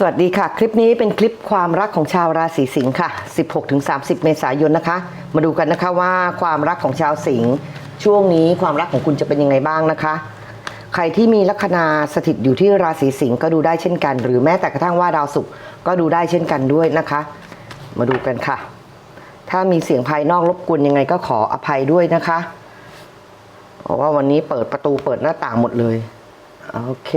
สวัสดีค่ะ คลิปนี้เป็นคลิปความรักของชาวราศีสิงค์ค่ะ 16-30 เมษายนนะคะ มาดูกันนะคะว่าความรักของชาวสิงห์ช่วงนี้ความรักของคุณจะเป็นยังไงบ้างนะคะ ใครที่มีลัคนาสถิตอยู่ที่ราศีสิงห์ก็ดูได้เช่นกัน หรือแม้แต่กระทั่งว่าดาวศุกร์ก็ดูได้เช่นกันด้วยนะคะ มาดูกันค่ะ ถ้ามีเสียงภายนอกรบกวนยังไงก็ขออภัยด้วยนะคะเพราะว่าวันนี้เปิดประตูเปิดหน้าต่างหมดเลยโอเค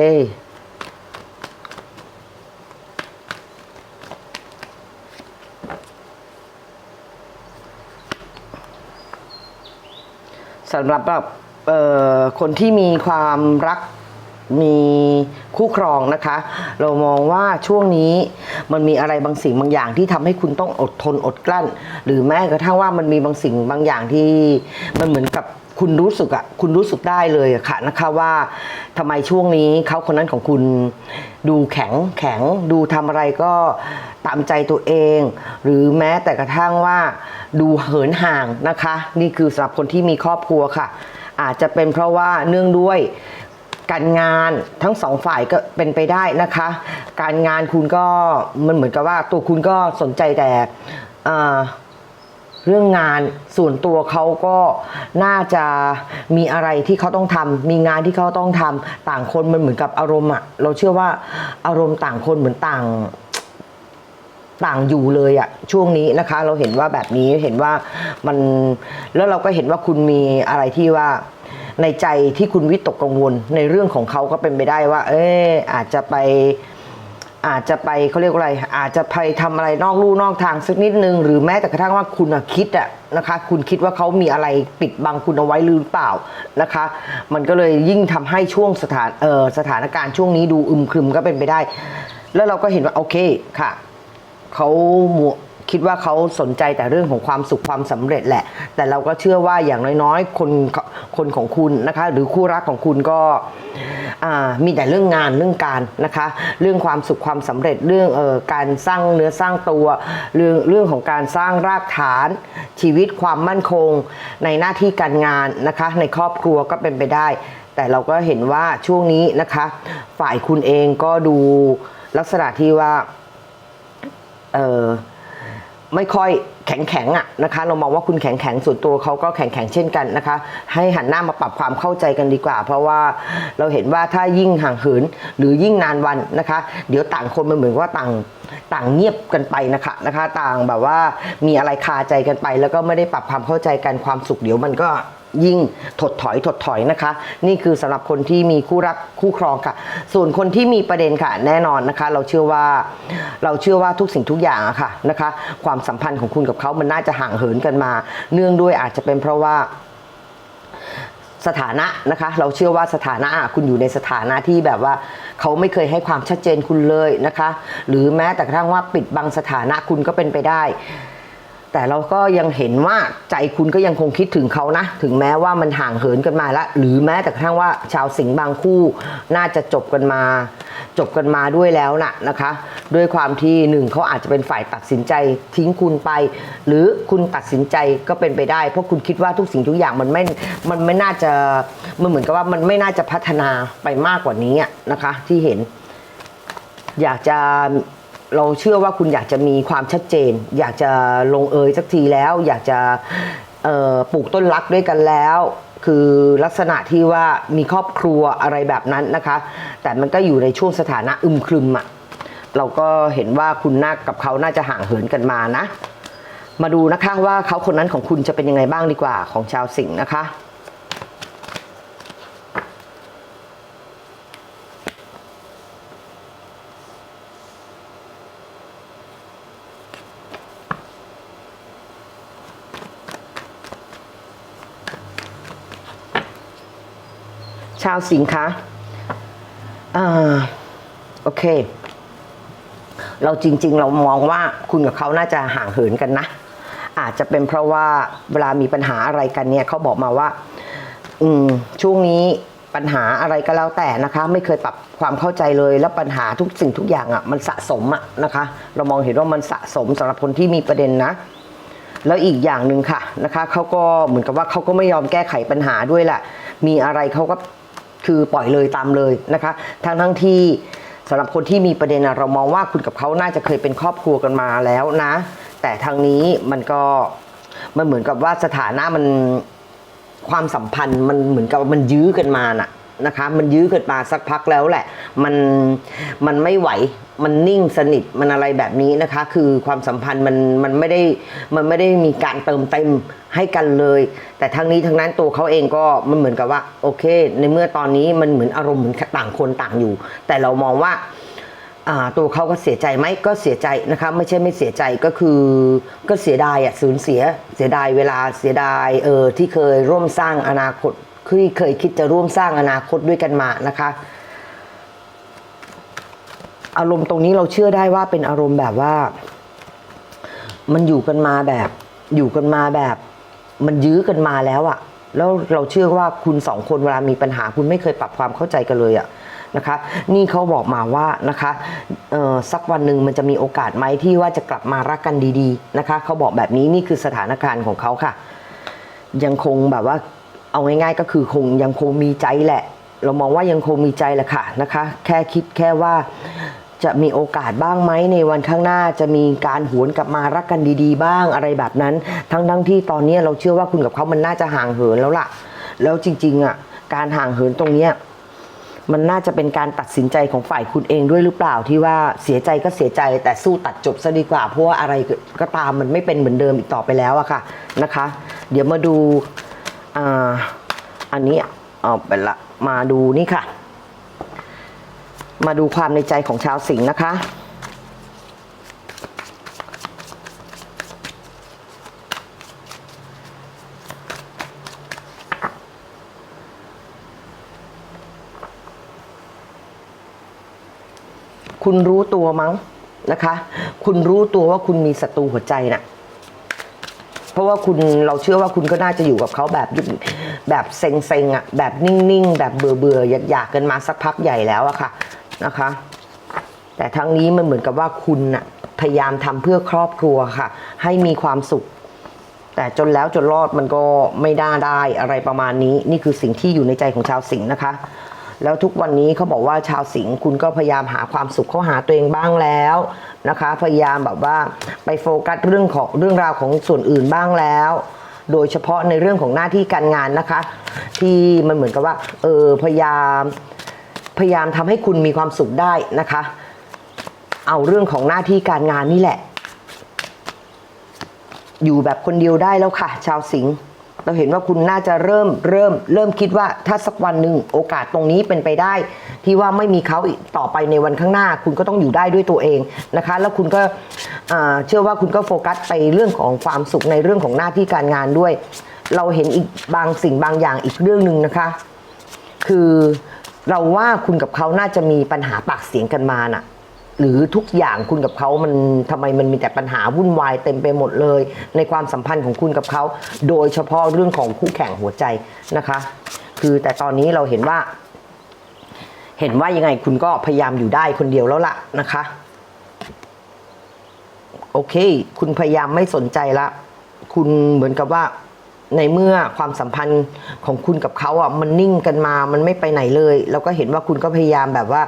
สำหรับแบบเอ่อคนที่มีความรักมีคู่ครองนะคะ เรามองว่าช่วงนี้มันมีอะไรบางสิ่งบางอย่างที่ทำให้คุณต้องอดทนอดกลั้น หรือแม้กระทั่งว่ามันมีบางสิ่งบางอย่างที่มันเหมือนกับ คุณรู้สึกอะคุณรู้สึกได้เลยอะค่ะนะคะว่าทำไมช่วงนี้เขาคนนั้นของคุณดูแข็งแข็งดูทำอะไรก็ตามใจตัวเอง หรือแม้แต่กระทั่งว่าดูเหินห่างนะคะ นี่คือสำหรับคนที่มีครอบครัวค่ะ อาจจะเป็นเพราะว่าเนื่องด้วยการงานทั้งสองฝ่ายก็เป็นไปได้นะคะ การงานคุณก็มันเหมือนกับว่าตัวคุณก็สนใจแต่ เรื่องงานส่วนตัวเขาก็น่าจะมีอะไรที่เขาต้องทำมีงานที่เขาต้องทำต่างคนมันเหมือนกับอารมณ์อะเราเชื่อว่าอารมณ์ต่างคนเหมือนต่างต่างอยู่เลยอะช่วงนี้นะคะ เราเห็นว่าแบบนี้เห็นว่ามันแล้วเราก็เห็นว่าคุณมีอะไรที่ว่าในใจที่คุณวิตกกังวลในเรื่องของเขาก็เป็นไปได้ว่า เอออาจจะไป อาจจะไปเขาเรียกว่าอะไร อาจจะไปทำอะไรนอกลู่นอกทางสักนิดนึง หรือแม้แต่กระทั่งว่าคุณคิดอะนะคะ คุณคิดว่าเขามีอะไรปิดบังคุณเอาไว้หรือเปล่านะคะ มันก็เลยยิ่งทำให้ช่วงสถานเอ่อสถานการณ์ช่วงนี้ดูอึมครึมก็เป็นไปได้ แล้วเราก็เห็นว่าโอเคค่ะเขาหมว คิดว่าเขาสนใจแต่เรื่องของความสุขความสำเร็จแหละ แต่เราก็เชื่อว่าอย่างน้อยๆ คนคนของคุณนะคะ หรือคู่รักของคุณก็มีแต่เรื่องงานเรื่องการนะคะ เรื่องความสุขความสำเร็จเรื่องออการสร้างเนื้อสร้างตัว เรื่องเรื่องของการสร้างรากฐานชีวิตความมั่นคง ในหน้าที่การงานนะคะ ในครอบครัวก็เป็นไปได้ แต่เราก็เห็นว่าช่วงนี้นะคะ ฝ่ายคุณเองก็ดูลักษณะที่ว่าเออ ไม่ค่อยแข็งแข็งๆอะนะคะ เรามองว่าคุณแข็งแข็งส่วนตัวเขาก็แข็งแข็งเช่นกันนะคะ ให้หันหน้ามาปรับความเข้าใจกันดีกว่า เพราะว่าเราเห็นว่าถ้ายิ่งห่างเหินหรือยิ่งนานวันนะคะ เดี๋ยวต่างคนมันเหมือนว่าต่างต่างเงียบกันไปนะคะนะคะ ต่างแบบว่ามีอะไรคาใจกันไป แล้วก็ไม่ได้ปรับความเข้าใจกันความสุขเดี๋ยวมันก็ ยิ่งถดถอยถดถอยนะคะ นี่คือสำหรับคนที่มีคู่รักคู่ครองค่ะ ส่วนคนที่มีประเด็นค่ะแน่นอนนะคะ เราเชื่อว่าเราเชื่อว่าทุกสิ่งทุกอย่างอะค่ะนะคะ ความสัมพันธ์ของคุณกับเขามันน่าจะห่างเหินกันมา เนื่องด้วยอาจจะเป็นเพราะว่าสถานะนะคะ เราเชื่อว่าสถานะอะคุณอยู่ในสถานะที่แบบว่าเขาไม่เคยให้ความชัดเจนคุณเลยนะคะ หรือแม้แต่กระทั่งว่าปิดบังสถานะคุณก็เป็นไปได้ แต่เราก็ยังเห็นว่าใจคุณก็ยังคงคิดถึงเขานะ ถึงแม้ว่ามันห่างเหินกันมาแล้วหรือแม้แต่กระทั่งว่าชาวสิงห์บางคู่น่าจะจบกันมา จบกันมาด้วยแล้วนะนะคะ ด้วยความที่หนึ่งเขาอาจจะเป็นฝ่ายตัดสินใจทิ้งคุณไป หรือคุณตัดสินใจก็เป็นไปได้ เพราะคุณคิดว่าทุกสิ่งทุกอย่างมันไม่ มันไม่น่าจะ มันเหมือนกับว่ามันไม่น่าจะพัฒนาไปมากกว่านี้อะนะคะ ที่เห็น อยากจะ เราเชื่อว่าคุณอยากจะมีความชัดเจน อยากจะลงเอยสักทีแล้ว อยากจะปลูกต้นรักด้วยกันแล้ว คือลักษณะที่ว่ามีครอบครัวอะไรแบบนั้นนะคะ แต่มันก็อยู่ในช่วงสถานะอึมครึมอะเราก็เห็นว่าคุณน่ากับเขาน่าจะห่างเหินกันมานะ มาดูนะคะว่าเขาคนนั้นของคุณจะเป็นยังไงบ้างดีกว่าของชาวสิงห์นะคะ ชาวสิงห์คะอ่าโอเค เราจริง ๆ เรามองว่าคุณกับเขาน่าจะห่างเหินกันนะ อาจจะเป็นเพราะว่าเวลามีปัญหาอะไรกันเนี่ยเขาบอกมาว่า อืม ช่วงนี้ปัญหาอะไรก็แล้วแต่นะคะ ไม่เคยปรับความเข้าใจเลยแล้วปัญหาทุกสิ่งทุกอย่างอะ่ะ มันสะสมอะ่ะนะคะ เรามองเห็นว่ามันสะสมสำหรับคนที่มีประเด็นนะ แล้วอีกอย่างหนึ่งค่ะนะคะเขาก็เหมือนกับว่าเขาก็ไม่ยอมแก้ไขปัญหาด้วยแหละมีอะไรเขาก็ คือปล่อยเลยตามเลยนะคะทั้งทั้งที่สำหรับคนที่มีประเด็นเรามองว่าคุณกับเขาน่าจะเคยเป็นครอบครัวกันมาแล้วนะ แต่ทางนี้มันก็มันเหมือนกับว่าสถานะมันความสัมพันธ์มันเหมือนกับมันยื้อกันมาน่ะ นะคะ มันยื้อกันมาสักพักแล้วแหละ มันมันไม่ไหวมันนิ่งสนิทมันอะไรแบบนี้นะคะ คือความสัมพันธ์มันมันไม่ได้มันไม่ได้มีการเติมเต็มให้กันเลย แต่ทั้งนี้ทั้งนั้นตัวเขาเองก็มันเหมือนกับว่า โอเค ในเมื่อตอนนี้มันเหมือนอารมณ์เหมือนต่างคนต่างอยู่ แต่เรามองว่าตัวเขาก็เสียใจไหมก็เสียใจนะคะ ไม่ใช่ไม่เสียใจก็คือก็เสียดายอะสูญเสียเสียดายเวลาเสียดายเออที่เคยร่วมสร้างอนาคต ที่เคยคิดจะร่วมสร้างอนาคตด้วยกันมานะคะ อารมณ์ตรงนี้เราเชื่อได้ว่าเป็นอารมณ์แบบว่า มันอยู่กันมาแบบ อยู่กันมาแบบ มันยื้อกันมาแล้วอะแล้วเราเชื่อว่าคุณสองคนเวลามีปัญหา คุณไม่เคยปรับความเข้าใจกันเลยอะนะคะ นี่เขาบอกมาว่านะคะสักวันหนึ่งมันจะมีโอกาสไหมที่ว่าจะกลับมารักกันดี ๆ นะคะเขาบอกแบบนี้นี่คือสถานการณ์ของเขาค่ะ ยังคงแบบว่า เอาง่ายๆก็คือคงยังคงมีใจแหละ เรามองว่ายังคงมีใจแหละค่ะนะคะ แค่คิดแค่ว่าจะมีโอกาสบ้างไหมในวันข้างหน้าจะมีการหวนกลับมารักกันดีๆ บ้างอะไรแบบนั้น ทั้งๆที่ตอนนี้เราเชื่อว่าคุณกับเขามันน่าจะห่างเหินแล้วล่ะ แล้วจริงๆอะการห่างเหินตรงเนี้ยมันน่าจะเป็นการตัดสินใจของฝ่ายคุณเองด้วยหรือเปล่าที่ว่าเสียใจก็เสียใจแต่สู้ตัดจบซะดีกว่าเพราะว่าอะไรก็ตามมันไม่เป็นเหมือนเดิมอีกต่อไปแล้วอะค่ะนะคะ เดี๋ยวมาดู อ่าอันนี้เอาไปละมาดูนี่ค่ะ มาดูความในใจของชาวสิงห์นะคะ คุณรู้ตัวมั้งนะคะ คุณรู้ตัวว่าคุณมีศัตรูหัวใจน่ะ เพราะว่าคุณเราเชื่อว่าคุณก็น่าจะอยู่กับเขาแบบแบบเซ็งๆอะแบบนิ่งๆ แบบเบื่อเบื่อๆอยากๆกันมาสักพักใหญ่แล้วอะค่ะนะคะ แต่ทั้งนี้มันเหมือนกับว่าคุณน่ะพยายามทำเพื่อครอบครัวค่ะ ให้มีความสุข แต่จนแล้วจนรอดมันก็ไม่ได้ได้อะไรประมาณนี้ นี่คือสิ่งที่อยู่ในใจของชาวสิงห์นะคะ แล้วทุกวันนี้เขาบอกว่าชาวสิงห์คุณก็พยายามหาความสุขเข้าหาตัวเองบ้างแล้วนะคะ พยายามแบบว่าไปโฟกัสเรื่องของเรื่องราวของส่วนอื่นบ้างแล้ว โดยเฉพาะในเรื่องของหน้าที่การงานนะคะ ที่มันเหมือนกับว่าเออพยายามพยายามทำให้คุณมีความสุขได้นะคะ เอาเรื่องของหน้าที่การงานนี่แหละ อยู่แบบคนเดียวได้แล้วค่ะ ชาวสิงห์ เราเห็นว่าคุณน่าจะเริ่มเริ่มเริ่มคิดว่าถ้าสักวันหนึ่งโอกาสตรงนี้เป็นไปได้ ที่ว่าไม่มีเขาอีกต่อไปในวันข้างหน้า คุณก็ต้องอยู่ได้ด้วยตัวเองนะคะ แล้วคุณก็เชื่อว่าคุณก็โฟกัสไปเรื่องของความสุขในเรื่องของหน้าที่การงานด้วย เราเห็นอีกบางสิ่งบางอย่างอีกเรื่องหนึ่งนะคะ คือเราว่าคุณกับเขาน่าจะมีปัญหาปากเสียงกันมาน่ะ หรือทุกอย่างคุณกับเขามันทำไมมันมีแต่ปัญหาวุ่นวายเต็มไปหมดเลย ในความสัมพันธ์ของคุณกับเขา โดยเฉพาะเรื่องของคู่แข่งหัวใจนะคะ คือแต่ตอนนี้เราเห็นว่า เห็นว่ายังไงคุณก็พยายามอยู่ได้คนเดียวแล้วล่ะนะคะ โอเค คุณพยายามไม่สนใจละ คุณเหมือนกับว่า ในเมื่อความสัมพันธ์ของคุณกับเขาอะมันนิ่งกันมา มันไม่ไปไหนเลย แล้วก็เห็นว่าคุณก็พยายามแบบว่า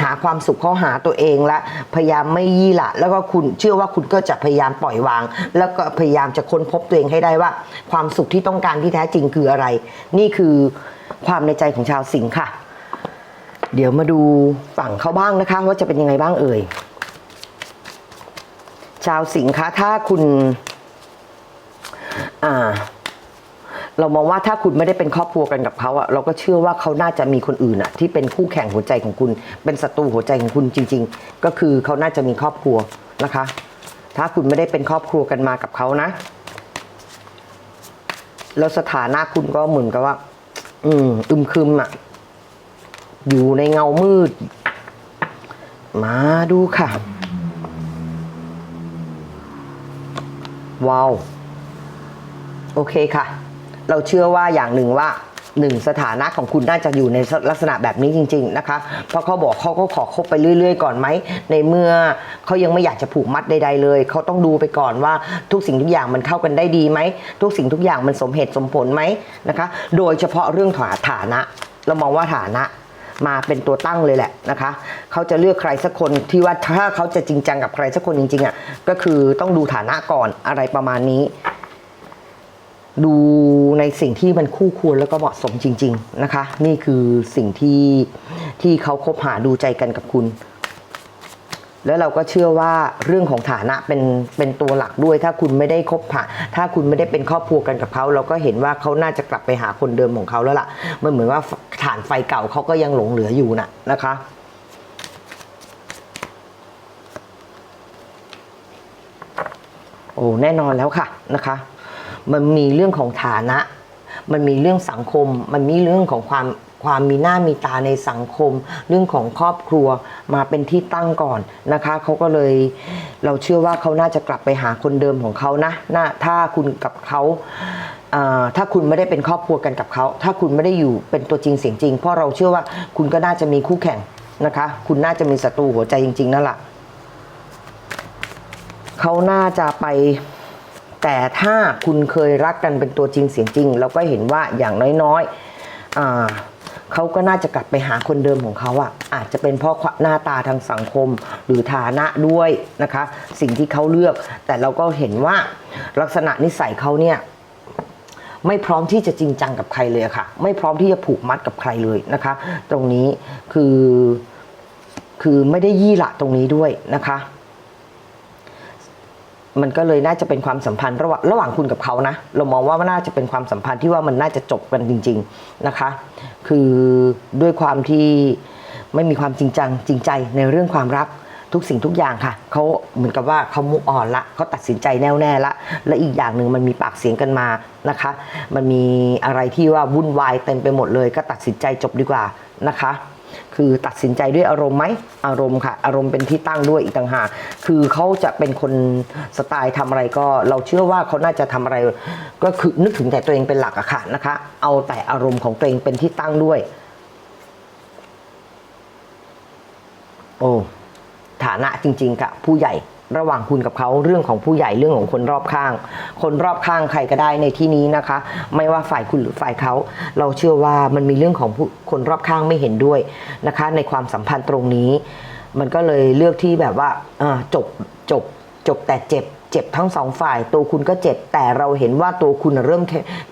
หาความสุขเข้าหาตัวเองละ พยายามไม่ยี่หละ แล้วก็คุณเชื่อว่าคุณก็จะพยายามปล่อยวาง แล้วก็พยายามจะค้นพบตัวเองให้ได้ว่า ความสุขที่ต้องการที่แท้จริงคืออะไร นี่คือความในใจของชาวสิงห์ค่ะ เดี๋ยวมาดูฝั่งเขาบ้างนะคะ ว่าจะเป็นยังไงบ้างเอ่ย ชาวสิงห์คะถ้าคุณ อ่า เรามองว่าถ้าคุณไม่ได้เป็นครอบครัวกันกับเขาอะเราก็เชื่อว่าเขาน่าจะมีคนอื่นอะที่เป็นคู่แข่งหัวใจของคุณ เป็นศัตรูหัวใจของคุณจริง ๆ ก็คือเขาน่าจะมีครอบครัวนะคะ ถ้าคุณไม่ได้เป็นครอบครัวกันมากับเขานะ แล้วสถานะคุณก็เหมือนกับว่า อืมอึมครึมอะอยู่ในเงามืด มาดูค่ะว้าว โอเคค่ะ เราเชื่อว่าอย่างหนึ่งว่าหนึ่งสถานะของคุณน่าจะอยู่ในลักษณะแบบนี้จริง ๆ นะคะ เพราะเขาบอกเขาก็ขอคบไปเรื่อย ๆ ก่อนไหม ในเมื่อเขายังไม่อยากจะผูกมัดใด ๆ เลย เขาต้องดูไปก่อนว่าทุกสิ่งทุกอย่างมันเข้ากันได้ดีไหม ทุกสิ่งทุกอย่างมันสมเหตุสมผลไหมนะคะ โดยเฉพาะเรื่องฐานะ เรามองว่าฐานะมาเป็นตัวตั้งเลยแหละนะคะ เขาจะเลือกใครสักคนที่ว่าถ้าเขาจะจริงจังกับใครสักคนจริงๆอะ ก็คือต้องดูฐานะก่อนอะไรประมาณนี้ ดูในสิ่งที่มันคู่ควรแล้วก็เหมาะสมจริง ๆนะคะ นี่คือสิ่งที่ที่เขาคบหาดูใจกันกับคุณ แล้วเราก็เชื่อว่าเรื่องของฐานะเป็นเป็นตัวหลักด้วย ถ้าคุณไม่ได้คบหาถ้าคุณไม่ได้เป็นครอบครัวกันกับเขาเราก็เห็นว่าเขาน่าจะกลับไปหาคนเดิมของเขาแล้วล่ะมันเหมือนว่าฐานไฟเก่าเขาก็ยังหลงเหลืออยู่น่ะนะคะโอ้แน่นอนแล้วค่ะนะคะ มันมีเรื่องของฐานะ มันมีเรื่องสังคม มันมีเรื่องของความความมีหน้ามีตาในสังคม เรื่องของครอบครัวมาเป็นที่ตั้งก่อนนะคะเขาก็เลยเราเชื่อว่าเขาน่าจะกลับไปหาคนเดิมของเขานะน่าถ้าคุณกับเขาอ่าถ้าคุณไม่ได้เป็นครอบครัวกันกับเขา ถ้าคุณไม่ได้อยู่เป็นตัวจริงเสียงจริง เพราะเราเชื่อว่าคุณก็น่าจะมีคู่แข่งนะคะ คุณน่าจะมีศัตรูหัวใจจริง ๆ นั่นแหละเขาน่าจะไป แต่ถ้าคุณเคยรักกันเป็นตัวจริงเสียงจริง เราก็เห็นว่าอย่างน้อยๆเขาก็น่าจะกลับไปหาคนเดิมของเขาอะอาจจะเป็นเพราะหน้าตาทางสังคมหรือฐานะด้วยนะคะ สิ่งที่เขาเลือก แต่เราก็เห็นว่าลักษณะนิสัยเขาเนี่ยไม่พร้อมที่จะจริงจังกับใครเลยค่ะ ไม่พร้อมที่จะผูกมัดกับใครเลยนะคะ ตรงนี้คือคือไม่ได้ยี่หละตรงนี้ด้วยนะคะ มันก็เลยน่าจะเป็นความสัมพันธ์ระหว่างระหว่างคุณกับเขานะ เรามองว่ามันน่าจะเป็นความสัมพันธ์ที่ว่ามันน่าจะจบกันจริง ๆนะคะ คือด้วยความที่ไม่มีความจริงจังจริงใจในเรื่องความรักทุกสิ่งทุกอย่างค่ะ เขาเหมือนกับว่าเขามุอ่อนละเขาตัดสินใจแน่วแน่ละ และอีกอย่างหนึ่งมันมีปากเสียงกันมานะคะ มันมีอะไรที่ว่าวุ่นวายเต็มไปหมดเลย ก็ตัดสินใจจบดีกว่านะคะ คือตัดสินใจด้วยอารมณ์ไหมอารมณ์ค่ะ อารมณ์เป็นที่ตั้งด้วยอีกต่างหากคือเขาจะเป็นคนสไตล์ทำอะไรก็ เราเชื่อว่าเขาน่าจะทำอะไร ก็คือนึกถึงแต่ตัวเองเป็นหลักอะค่ะนะคะ เอาแต่อารมณ์ของตัวเองเป็นที่ตั้งด้วย โอ้ฐานะจริง ๆ ค่ะ ผู้ใหญ่ ระหว่างคุณกับเขาเรื่องของผู้ใหญ่เรื่องของคนรอบข้าง คนรอบข้างใครก็ได้ในที่นี้นะคะ ไม่ว่าฝ่ายคุณหรือฝ่ายเขาเราเชื่อว่ามันมีเรื่องของผู้คนรอบข้างไม่เห็นด้วยนะคะ ในความสัมพันธ์ตรงนี้ มันก็เลยเลือกที่แบบว่าจบจบจบแต่เจ็บเจ็บทั้งสองฝ่ายตัวคุณก็เจ็บแต่เราเห็นว่าตัวคุณเริ่ม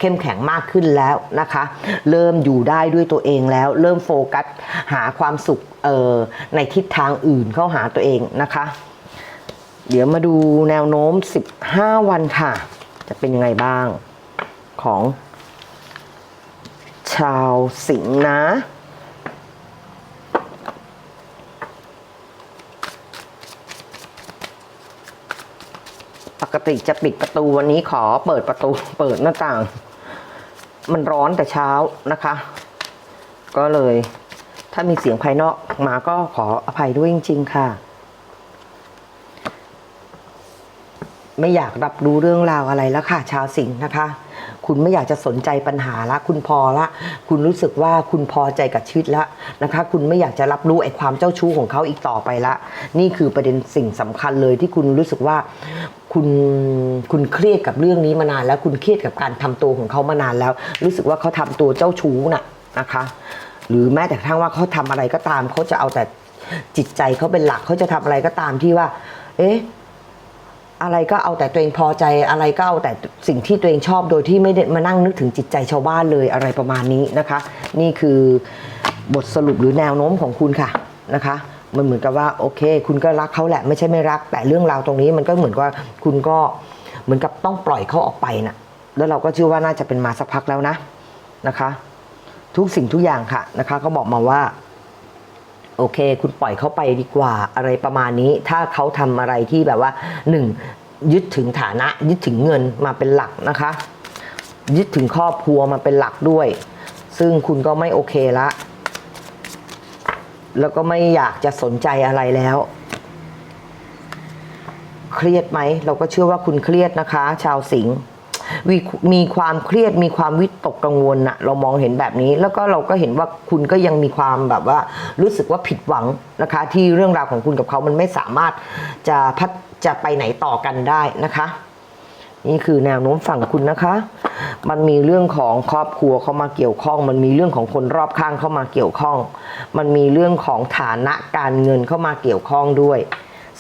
เข้มแข็งมากขึ้นแล้วนะคะ เริ่มอยู่ได้ด้วยตัวเองแล้ว เริ่มโฟกัสหาความสุขในทิศทางอื่นเข้าหาตัวเองนะคะ เดี๋ยวมาดูแนวโน้ม 15 วันค่ะ จะเป็นยังไงบ้างของ ชาวสิงห์นะ ปกติจะปิดประตูวันนี้ขอเปิดประตูเปิดหน้าต่าง มันร้อนแต่เช้านะคะ ก็เลยถ้ามีเสียงภายนอกมาก็ขออภัยด้วยจริง ๆ ค่ะ ไม่อยากรับรู้เรื่องราวอะไรแล้วค่ะ ชาวสิงห์นะคะ คุณไม่อยากจะสนใจปัญหาละ คุณพอละ คุณรู้สึกว่าคุณพอใจกับชีวิตละนะคะ คุณไม่อยากจะรับรู้ไอ้ความเจ้าชู้ของเขาอีกต่อไปละ นี่คือประเด็นสิ่งสำคัญเลยที่คุณรู้สึกว่าคุณคุณเครียดกับเรื่องนี้มานานแล้ว คุณเครียดกับการทำตัวของเขามานานแล้ว รู้สึกว่าเขาทำตัวเจ้าชู้น่ะนะคะ หรือแม้แต่กระทั่งว่าเขาทำอะไรก็ตามเขาจะเอาแต่จิตใจเขาเป็นหลักเขาจะทำอะไรก็ตามที่ว่า เอ๊ะ อะไรก็เอาแต่ตัวเองพอใจอะไรก็เอาแต่สิ่งที่ตัวเองชอบโดยที่ไม่ได้มานั่งนึกถึงจิตใจชาวบ้านเลยอะไรประมาณนี้นะคะ นี่คือบทสรุปหรือแนวโน้มของคุณค่ะนะคะ มันเหมือนกับว่าโอเค คุณก็รักเขาแหละไม่ใช่ไม่รัก แต่เรื่องราวตรงนี้มันก็เหมือนว่าคุณก็เหมือนกับต้องปล่อยเขาออกไปน่ะแล้วเราก็เชื่อว่าน่าจะเป็นมาสักพักแล้วนะนะคะ ทุกสิ่งทุกอย่างค่ะนะคะเขาบอกมาว่า โอเค คุณปล่อยเขาไปดีกว่าอะไรประมาณนี้ ถ้าเขาทำอะไรที่แบบว่าหนึ่งยึดถึงฐานะ ยึดถึงเงินมาเป็นหลักนะคะ ยึดถึงครอบครัวมาเป็นหลักด้วย ซึ่งคุณก็ไม่โอเคละ แล้วก็ไม่อยากจะสนใจอะไรแล้ว เครียดไหม เราก็เชื่อว่าคุณเครียดนะคะ ชาวสิงห์ มีมีความเครียดมีความวิตกกังวลนะเรามองเห็นแบบนี้ แล้วก็เราก็เห็นว่าคุณก็ยังมีความแบบว่ารู้สึกว่าผิดหวังนะคะ ที่เรื่องราวของคุณกับเขามันไม่สามารถจะพัดจะไปไหนต่อกันได้นะคะ นี่คือแนวโน้มฝั่งคุณนะคะ มันมีเรื่องของครอบครัวเข้ามาเกี่ยวข้อง มันมีเรื่องของคนรอบข้างเข้ามาเกี่ยวข้อง มันมีเรื่องของฐานะการเงินเข้ามาเกี่ยวข้องด้วย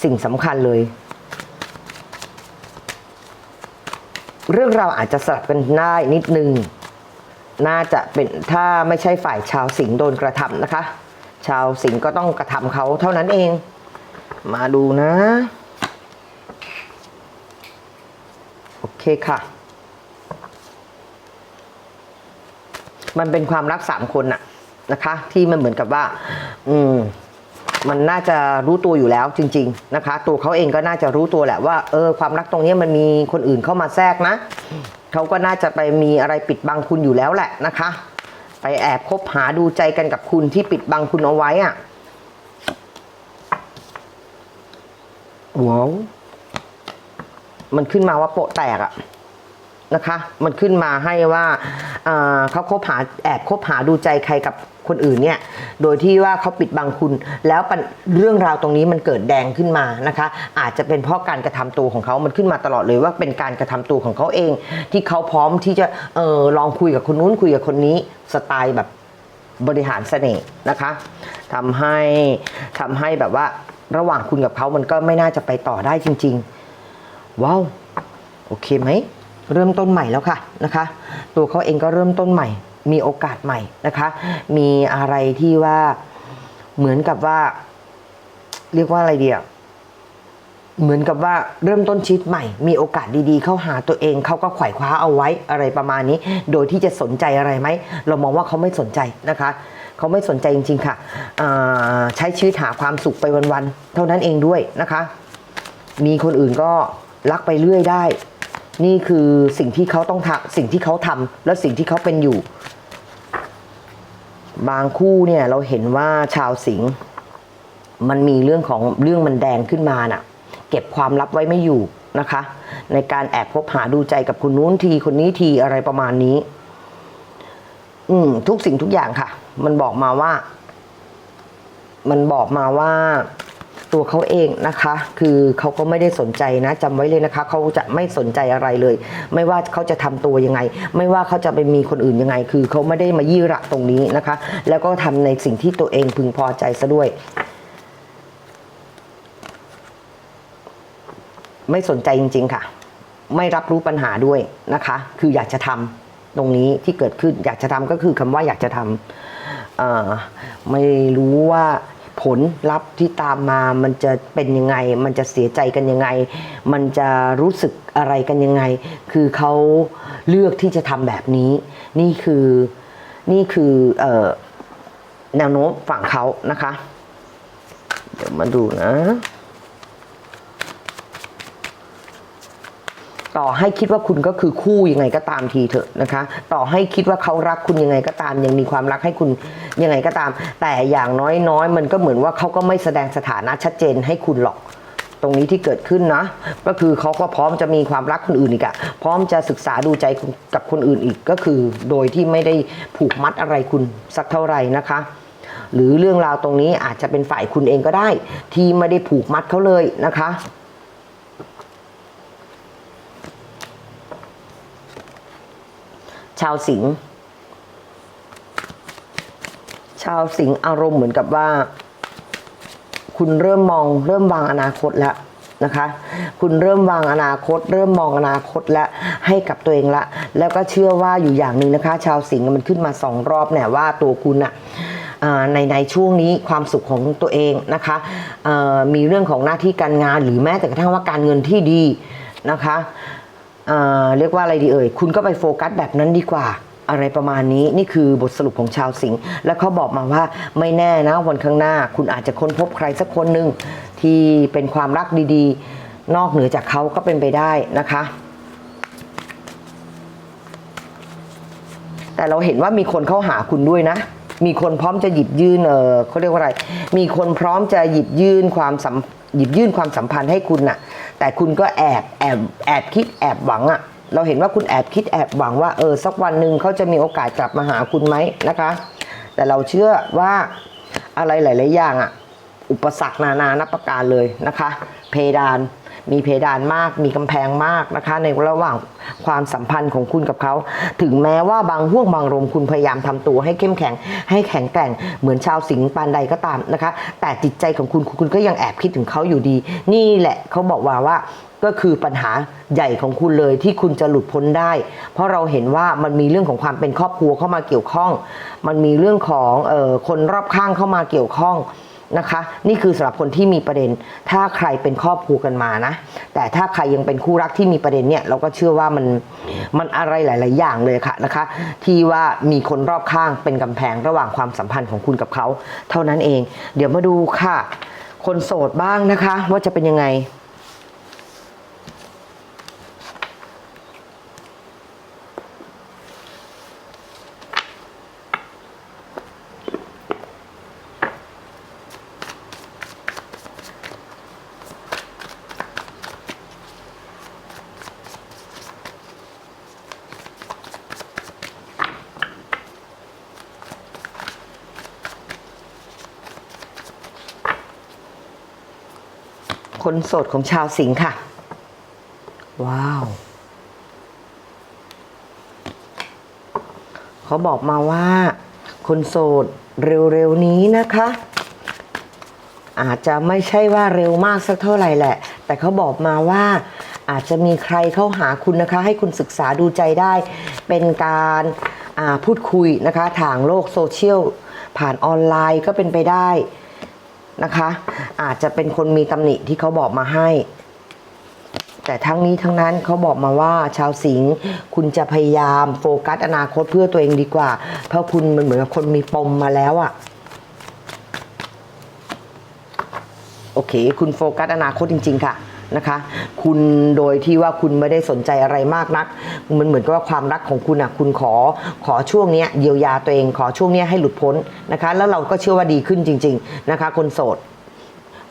สิ่งสำคัญเลย เรื่องเราวอาจจะสลับกันได้นิดนึง น่าจะเป็นถ้าไม่ใช่ฝ่ายชาวสิงห์โดนกระทำนะคะ ชาวสิงห์ก็ต้องกระทำเขาเท่านั้นเอง มาดูนะ โอเคค่ะ มันเป็นความรักสามคนน่ะนะคะ ที่มันเหมือนกับว่า อืม มันน่าจะรู้ตัวอยู่แล้วจริง ๆนะคะ ตัวเขาเองก็น่าจะรู้ตัวแหละว่าเออความรักตรงนี้มันมีคนอื่นเข้ามาแทรกนะเขาก็น่าจะไปมีอะไรปิดบังคุณอยู่แล้วแหละนะคะ ไปแอบคบหาดูใจกันกับคุณที่ปิดบังคุณเอาไว้อะว้าวมันขึ้นมาว่าโปะแตกอะ นะคะ มันขึ้นมาให้ว่าเอ่อเขาคบหาแอบคบหาดูใจใครกับคนอื่นเนี่ย โดยที่ว่าเขาปิดบังคุณ แล้วปัญเรื่องราวตรงนี้มันเกิดแดงขึ้นมานะคะ อาจจะเป็นเพราะการกระทำตัวของเขา มันขึ้นมาตลอดเลยว่าเป็นการกระทำตัวของเขาเอง ที่เขาพร้อมที่จะเออลองคุยกับคนนู้นคุยกับคนนี้สไตล์แบบบริหารเสน่ห์นะคะทำให้ทำให้แบบว่าระหว่างคุณกับเขามันก็ไม่น่าจะไปต่อได้จริง ๆ ว้าว โอเคไหม เริ่มต้นใหม่แล้วค่ะนะคะ ตัวเขาเองก็เริ่มต้นใหม่ มีโอกาสใหม่นะคะ มีอะไรที่ว่าเหมือนกับว่า เรียกว่าอะไรเดียวเหมือนกับว่าเริ่มต้นชีวิตใหม่ มีโอกาสดีๆ เข้าหาตัวเองเขาก็ไขว่คว้าเอาไว้อะไรประมาณนี้ โดยที่จะสนใจอะไรไหม เรามองว่าเขาไม่สนใจนะคะเขาไม่สนใจจริง ๆ ค่ะใช้ชีวิตหาความสุขไปวัน ๆ เท่านั้นเองด้วยนะคะ มีคนอื่นก็รักไปเรื่อยได้ นี่คือสิ่งที่เขาต้องทำสิ่งที่เขาทำและสิ่งที่เขาเป็นอยู่ บางคู่เนี่ยเราเห็นว่าชาวสิงห์มันมีเรื่องของเรื่องมันแดงขึ้นมาน่ะ เก็บความลับไว้ไม่อยู่นะคะ ในการแอบคบหาดูใจกับคนนู้นทีคนนี้ทีอะไรประมาณนี้ อืม ทุกสิ่งทุกอย่างค่ะ มันบอกมาว่า มันบอกมาว่า ตัวเขาเองนะคะ คือเขาก็ไม่ได้สนใจนะจำไว้เลยนะคะเขาจะไม่สนใจอะไรเลย ไม่ว่าเขาจะทำตัวยังไง ไม่ว่าเขาจะไปมีคนอื่นยังไง คือเขาไม่ได้มายี่ระตรงนี้นะคะ แล้วก็ทำในสิ่งที่ตัวเองพึงพอใจซะด้วยไม่สนใจจริง ๆ ค่ะ ไม่รับรู้ปัญหาด้วยนะคะ คืออยากจะทำตรงนี้ที่เกิดขึ้นอยากจะทำก็คือคำว่าอยากจะทำไม่รู้ว่า ผลลัพธ์ที่ตามมามันจะเป็นยังไง มันจะเสียใจกันยังไง มันจะรู้สึกอะไรกันยังไง คือเขาเลือกที่จะทำแบบนี้ นี่คือนี่คือออแนวโน้มฝั่งเขานะคะ เดี๋ยวมาดูนะ ต่อให้คิดว่าคุณก็คือคู่ยังไงก็ตามทีเถอะนะคะ ต่อให้คิดว่าเขารักคุณยังไงก็ตาม ยังมีความรักให้คุณยังไงก็ตาม แต่อย่างน้อยๆ มันก็เหมือนว่าเขาก็ไม่แสดงสถานะชัดเจนให้คุณหรอกตรงนี้ที่เกิดขึ้นนะ ก็คือเขาก็พร้อมจะมีความรักคนอื่นอีกอะพร้อมจะศึกษาดูใจกับคนอื่นอีกก็คือ โดยที่ไม่ได้ผูกมัดอะไรคุณสักเท่าไหร่นะคะ หรือเรื่องราวตรงนี้อาจจะเป็นฝ่ายคุณเองก็ได้ ที่ไม่ได้ผูกมัดเขาเลยนะคะ ชาวสิงห์ชาวสิงห์อารมณ์เหมือนกับว่า คุณเริ่มมองเริ่มวางอนาคตแล้วนะคะ คุณเริ่มวางอนาคต เริ่มมองอนาคตแล้วให้กับตัวเองละ แล้วก็เชื่อว่าอยู่อย่างหนึ่งนะคะ ชาวสิงห์มันขึ้นมาสองรอบเนี่ยว่าตัวคุณอะในในช่วงนี้ความสุขของตัวเองนะคะมีเรื่องของหน้าที่การงานหรือแม้แต่กระทั่งว่าการเงินที่ดีนะคะ เรียกว่าอะไรดีเอ่ย คุณก็ไปโฟกัสแบบนั้นดีกว่าอะไรประมาณนี้นี่คือบทสรุปของชาวสิงห์แล้วเขาบอกมาว่าไม่แน่นะวันข้างหน้า คุณอาจจะค้นพบใครสักคนหนึ่งที่เป็นความรักดีๆ นอกเหนือจากเขาก็เป็นไปได้นะคะ แต่เราเห็นว่ามีคนเข้าหาคุณด้วยนะ มีคนพร้อมจะหยิบยื่นเออเขาเรียกว่าอะไร มีคนพร้อมจะหยิบยื่นความสัมหยิบยื่นความสัมพันธ์ให้คุณน่ะ แต่คุณก็แอบแอบแอบคิดแอบหวังอะ่ะเราเห็นว่าคุณแอบคิดแอบหวังว่าเออสักวันหนึ่งเขาจะมีโอกาสกลับมาหาคุณไหมนะคะ แต่เราเชื่อว่าอะไรหลาย ๆ อย่างอะ่ะอุปสรรคนานานับประการเลยนะคะ เพดาน มีเพดานมาก มีกำแพงมากนะคะ ในระหว่างความสัมพันธ์ของคุณกับเขา ถึงแม้ว่าบางห่วงบางลมคุณพยายามทำตัวให้เข้มแข็ง ให้แข็งแกร่งเหมือนชาวสิงห์ปานใดก็ตามนะคะ แต่จิตใจของคุณคุณก็ยังแอบคิดถึงเขาอยู่ดี นี่แหละเขาบอกว่าว่าก็คือปัญหาใหญ่ของคุณเลยที่คุณจะหลุดพ้นได้ เพราะเราเห็นว่ามันมีเรื่องของความเป็นครอบครัวเข้ามาเกี่ยวข้อง มันมีเรื่องของออคนรอบข้างเข้ามาเกี่ยวข้อง นะคะ นี่คือสำหรับคนที่มีประเด็น ถ้าใครเป็นครอบครัวกันมานะ แต่ถ้าใครยังเป็นคู่รักที่มีประเด็นเนี่ย เราก็เชื่อว่ามันมันอะไรหลาย ๆ อย่างเลยค่ะนะคะ ที่ว่ามีคนรอบข้างเป็นกำแพงระหว่างความสัมพันธ์ของคุณกับเขา เท่านั้นเอง เดี๋ยวมาดูค่ะ คนโสดบ้างนะคะ ว่าจะเป็นยังไง คนโสดของชาวสิงห์ค่ะ ว้าว เขาบอกมาว่า คนโสดเร็วๆนี้นะคะ อาจจะไม่ใช่ว่าเร็วมากสักเท่าไหร่แหละ แต่เขาบอกมาว่าอาจจะมีใครเข้าหาคุณนะคะ ให้คุณศึกษาดูใจได้ เป็นการอ่าพูดคุยนะคะทางโลกโซเชียลผ่านออนไลน์ก็เป็นไปได้นะคะ อาจจะเป็นคนมีตำหนิที่เขาบอกมาให้ แต่ทั้งนี้ทั้งนั้นเขาบอกมาว่าชาวสิงห์คุณจะพยายามโฟกัสอนาคตเพื่อตัวเองดีกว่า เพราะคุณมันเหมือนกับคนมีปมมาแล้วอะโอเค คุณโฟกัสอนาคตจริง ๆ ค่ะนะคะ คุณโดยที่ว่าคุณไม่ได้สนใจอะไรมากนัก มันเหมือนกับว่าความรักของคุณอะ คุณขอขอช่วงเนี้ยเยียวยาตัวเอง ขอช่วงเนี้ยให้หลุดพ้นนะคะ แล้วเราก็เชื่อว่าดีขึ้นจริง ๆ นะคะ คนโสด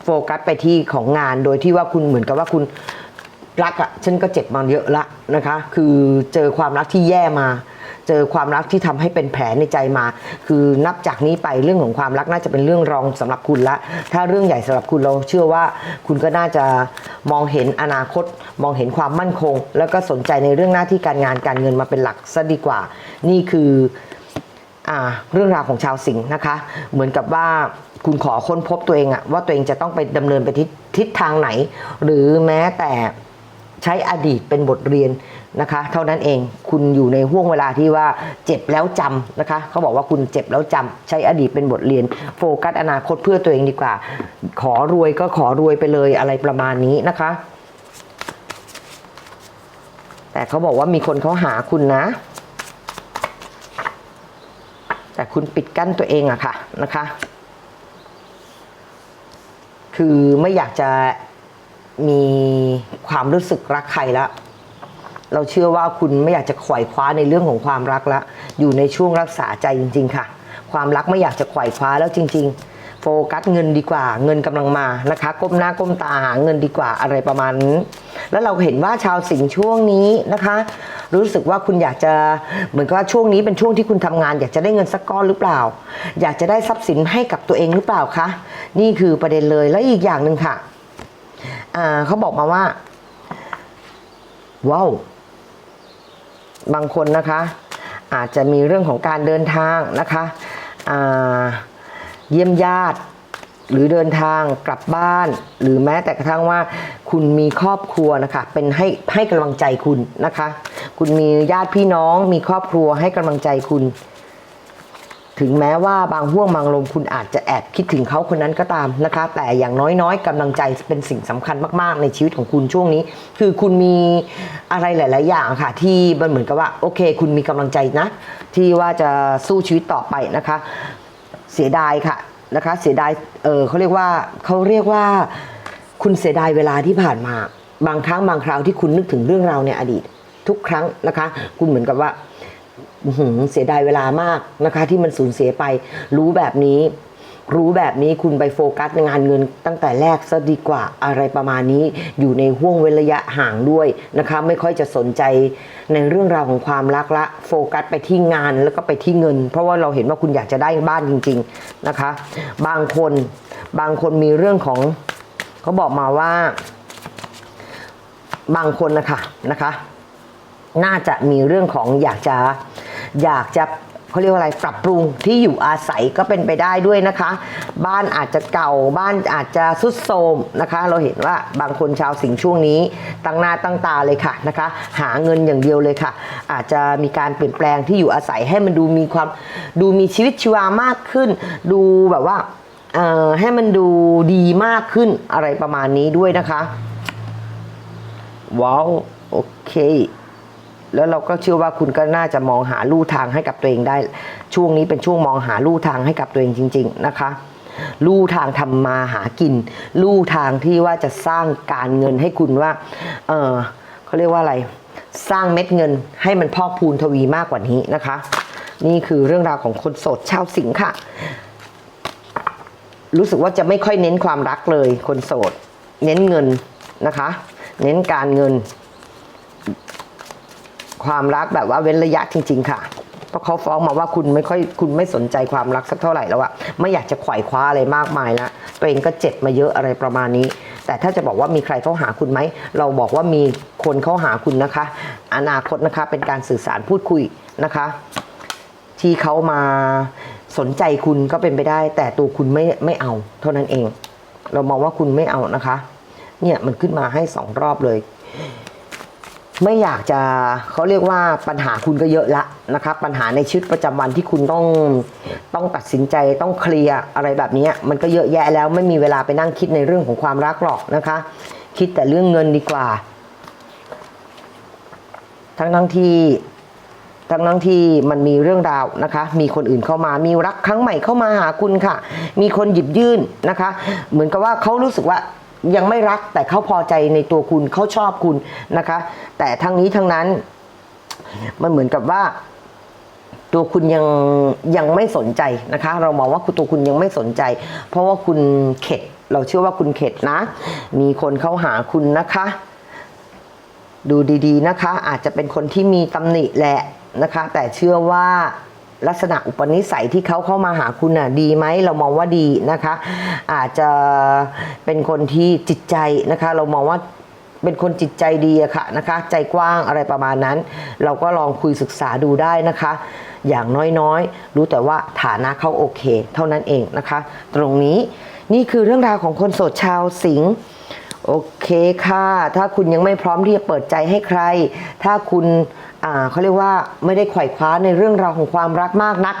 โฟกัสไปที่ของงานโดยที่ว่าคุณเหมือนกับว่าคุณรักอะฉันก็เจ็บมาเยอะละนะคะ คือเจอความรักที่แย่มา เจอความรักที่ทำให้เป็นแผลในใจมา คือนับจากนี้ไปเรื่องของความรักน่าจะเป็นเรื่องรองสำหรับคุณละ ถ้าเรื่องใหญ่สำหรับคุณเราเชื่อว่า คุณก็น่าจะมองเห็นอนาคต มองเห็นความมั่นคง แล้วก็สนใจในเรื่องหน้าที่การงานการเงินมาเป็นหลักซะดีกว่า นี่คือ เรื่องราวของชาวสิงห์นะคะ เหมือนกับว่าคุณขอค้นพบตัวเองอะว่าตัวเองจะต้องไปดำเนินไปทิศทศทางไหน หรือแม้แต่ใช้อดีตเป็นบทเรียนนะคะ เท่านั้นเองคุณอยู่ในห่วงเวลาที่ว่าเจ็บแล้วจำนะคะ เขาบอกว่าคุณเจ็บแล้วจำใช้อดีตเป็นบทเรียน โฟกัสอนาคตเพื่อตัวเองดีกว่า ขอรวยก็ขอรวยไปเลยอะไรประมาณนี้นะคะ แต่เขาบอกว่ามีคนเขาหาคุณนะ แต่คุณปิดกั้นตัวเองอะค่ะนะคะ คือไม่อยากจะมีความรู้สึกรักใครแล้วเราเชื่อว่าคุณไม่อยากจะขวอยคว้าในเรื่องของความรักแล้วอยู่ในช่วงรักษาใจจริง ๆ ค่ะ ความรักไม่อยากจะขวอยคว้าแล้วจริง ๆ ฟกัสเงินดีกว่า เงินกำลังมานะคะ ก้มหน้าก้มตาหาเงินดีกว่าอะไรประมาณนี้แล้วเราเห็นว่าชาวสิงห์ช่วงนี้นะคะ รู้สึกว่าคุณอยากจะเหมือนกับว่าช่วงนี้เป็นช่วงที่คุณทำงาน อยากจะได้เงินสักก้อนหรือเปล่า อยากจะได้ทรัพย์สินให้กับตัวเองหรือเปล่าคะนี่คือประเด็นเลยและอีกอย่างหนึ่งค่ะเขาบอกมาว่าว้าวบางคนนะคะ อาจจะมีเรื่องของการเดินทางนะคะอ่า เยี่ยมญาติ หรือเดินทางกลับบ้าน หรือแม้แต่กระทั่งว่า คุณมีครอบครัวนะคะ เป็นให้ให้กำลังใจคุณนะคะ คุณมีญาติพี่น้องมีครอบครัวให้กำลังใจคุณ ถึงแม้ว่าบางห่วงบางลมคุณอาจจะแอบคิดถึงเขาคนนั้นก็ตามนะคะ แต่อย่างน้อยๆกำลังใจเป็นสิ่งสำคัญมากๆ ในชีวิตของคุณช่วงนี้ คือคุณมีอะไรหลาย ๆ อย่างค่ะ ที่มันเหมือนกับว่าโอเค คุณมีกำลังใจนะ ที่ว่าจะสู้ชีวิตต่อไปนะคะ เสียดายค่ะนะคะ เสียดายเออเขาเรียกว่าเขาเรียกว่า คุณเสียดายเวลาที่ผ่านมา บางครั้งบางคราวที่คุณนึกถึงเรื่องราวในอดีต ทุกครั้งนะคะ คุณเหมือนกับว่าเสียดายเวลามากนะคะ ที่มันสูญเสียไปรู้แบบนี้ รู้แบบนี้คุณไปโฟกัสในงานเงินตั้งแต่แรกซะดีกว่าอะไรประมาณนี้ อยู่ในห่วงเวลาระยะห่างด้วยนะคะ ไม่ค่อยจะสนใจในเรื่องราวของความรักละโฟกัสไปที่งานแล้วก็ไปที่เงิน เพราะว่าเราเห็นว่าคุณอยากจะได้บ้านจริง ๆนะคะ บางคนบางคนมีเรื่องของเขาบอกมาว่า บางคนนะคะนะคะ น่าจะมีเรื่องของอยากจะอยากจะ เขาเรียกว่าอะไรปรับปรุงที่อยู่อาศัยก็เป็นไปได้ด้วยนะคะ บ้านอาจจะเก่าบ้านอาจจะสุดโทรมนะคะ เราเห็นว่าบางคนชาวสิงห์ช่วงนี้ตั้งหน้าตั้งตาเลยค่ะนะคะ หาเงินอย่างเดียวเลยค่ะ อาจจะมีการเปลี่ยนแปลงที่อยู่อาศัยให้มันดูมีความดูมีชีวิตชีวามากขึ้น ดูแบบว่าให้มันดูดีมากขึ้นอะไรประมาณนี้ด้วยนะคะ ว้าว โอเค แล้วเราก็เชื่อว่าคุณก็น่าจะมองหาลู่ทางให้กับตัวเองได้ ช่วงนี้เป็นช่วงมองหาลู่ทางให้กับตัวเองจริง ๆ นะคะลู่ทางทำมาหากิน ลู่ทางที่ว่าจะสร้างการเงินให้คุณว่า เออเขาเรียกว่าอะไร สร้างเม็ดเงินให้มันพอกพูนทวีมากกว่านี้นะคะ นี่คือเรื่องราวของคนโสดชาวสิงค่ะ รู้สึกว่าจะไม่ค่อยเน้นความรักเลย คนโสด เน้นเงินนะคะ เน้นการเงิน ความรักแบบว่าเว้นระยะจริง ๆ ค่ะ เพราะเขาฟ้องมาว่าคุณไม่ค่อยคุณไม่สนใจความรักสักเท่าไหร่แล้วอะไม่อยากจะไขว่คว้าอะไรมากมายแล้วตัวเองก็เจ็บมาเยอะอะไรประมาณนี้ แต่ถ้าจะบอกว่ามีใครเข้าหาคุณไหม เราบอกว่ามีคนเข้าหาคุณนะคะ อนาคตนะคะเป็นการสื่อสารพูดคุยนะคะ ที่เขามาสนใจคุณก็เป็นไปได้ แต่ตัวคุณไม่ไม่เอา เท่านั้นเอง เรามองว่าคุณไม่เอานะคะ เนี่ยมันขึ้นมาให้สองรอบเลย ไม่อยากจะเขาเรียกว่าปัญหาคุณก็เยอะละนะคะปัญหาในชีวิตประจำวันที่คุณต้องต้องตัดสินใจต้องเคลียร์อะไรแบบนี้มันก็เยอะแยะแล้วไม่มีเวลาไปนั่งคิดในเรื่องของความรักหรอกนะคะ คิดแต่เรื่องเงินดีกว่า ทั้งทั้งที่ทั้งทั้งที่มันมีเรื่องราวนะคะ มีคนอื่นเข้ามา มีรักครั้งใหม่เข้ามาหาคุณค่ะ มีคนหยิบยื่นนะคะ เหมือนกับว่าเขารู้สึกว่า ยังไม่รักแต่เขาพอใจในตัวคุณเขาชอบคุณนะคะ แต่ทั้งนี้ทั้งนั้น มันเหมือนกับว่า ตัวคุณยังยังไม่สนใจนะคะ เรามองว่าคุณตัวคุณยังไม่สนใจ เพราะว่าคุณเข็ด เราเชื่อว่าคุณเข็ดนะ มีคนเข้าหาคุณนะคะ ดูดีๆนะคะ อาจจะเป็นคนที่มีตำหนิแหละนะคะ แต่เชื่อว่า ลักษณะอุปนิสัยที่เขาเข้ามาหาคุณน่ะดีไหมเรามองว่าดีนะคะ อาจจะเป็นคนที่จิตใจนะคะ เรามองว่าเป็นคนจิตใจดีอะค่ะนะคะ ใจกว้างอะไรประมาณนั้น เราก็ลองคุยศึกษาดูได้นะคะ อย่างน้อยๆ รู้แต่ว่าฐานะเขาโอเค เท่านั้นเองนะคะ ตรงนี้นี่คือเรื่องราวของคนโสดชาวสิงห์ โอเคค่ะ ถ้าคุณยังไม่พร้อมที่จะเปิดใจให้ใคร ถ้าคุณเขาเรียกว่าไม่ได้ไขว่คว้าในเรื่องราวของความรักมากนัก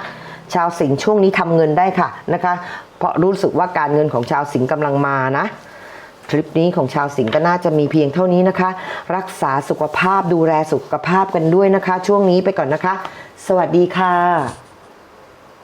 ชาวสิงห์ช่วงนี้ทำเงินได้ค่ะนะคะ เพราะรู้สึกว่าการเงินของชาวสิงห์กำลังมานะทริปนี้ของชาวสิงห์ก็น่าจะมีเพียงเท่านี้นะคะ รักษาสุขภาพดูแลสุขภาพกันด้วยนะคะ ช่วงนี้ไปก่อนนะคะ สวัสดีค่ะ